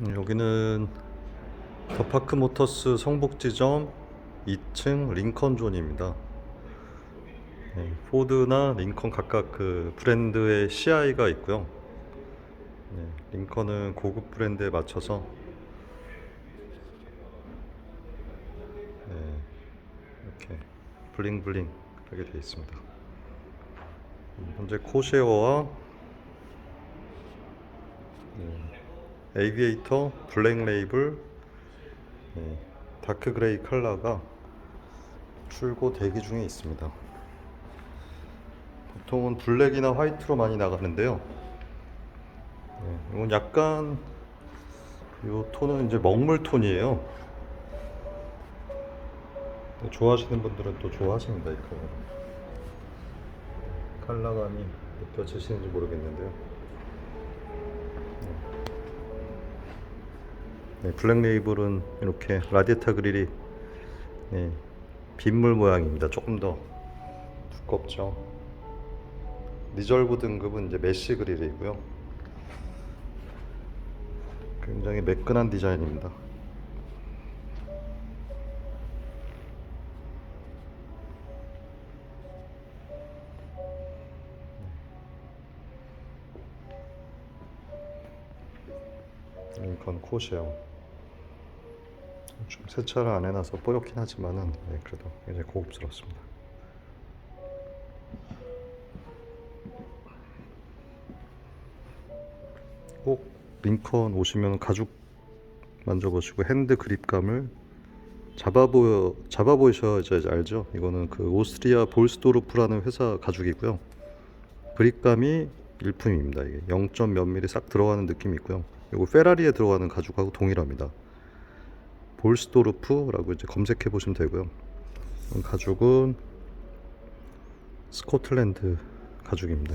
음, 여기는 더파크 모터스 성북지점 2층 링컨 존입니다. 네, 포드나 링컨 각각 그 브랜드의 CI가 있고요. 네, 링컨은 고급 브랜드에 맞춰서 네, 이렇게 블링블링 하게 되어 있습니다. 음, 현재 코쉐어와 네, 에이비에이터 블랙 레이블 네, 다크 그레이 컬러가 출고 대기 중에 있습니다. 보통은 블랙이나 화이트로 많이 나가는데요. 네, 이건 약간 이 톤은 이제 먹물 톤이에요. 네, 좋아하시는 분들은 또 좋아하십니다. 이 컬러. 컬러감이 느껴지시는지 모르겠는데요. 네, 블랙 레이블은 이렇게 라디에터 그릴이 네, 빗물 모양입니다. 조금 더 두껍죠. 리절브 등급은 이제 메쉬 그릴이고요. 굉장히 매끈한 디자인입니다. 링컨 코시요. 좀 세차를 안 해놔서 뽀얗긴 하지만은 네, 그래도 굉장히 고급스럽습니다. 꼭 링컨 오시면 가죽 만져보시고 핸드 그립감을 잡아보여 잡아보셔야 알죠. 이거는 그 오스트리아 볼스도르프라는 회사 가죽이고요. 그립감이 일품입니다. 이게 0. 몇 미리 싹 들어가는 느낌이 있고요. 이거 페라리에 들어가는 가죽하고 동일합니다. 볼스도르프라고 이제 검색해 보시면 되고요. 가죽은 스코틀랜드 가죽입니다.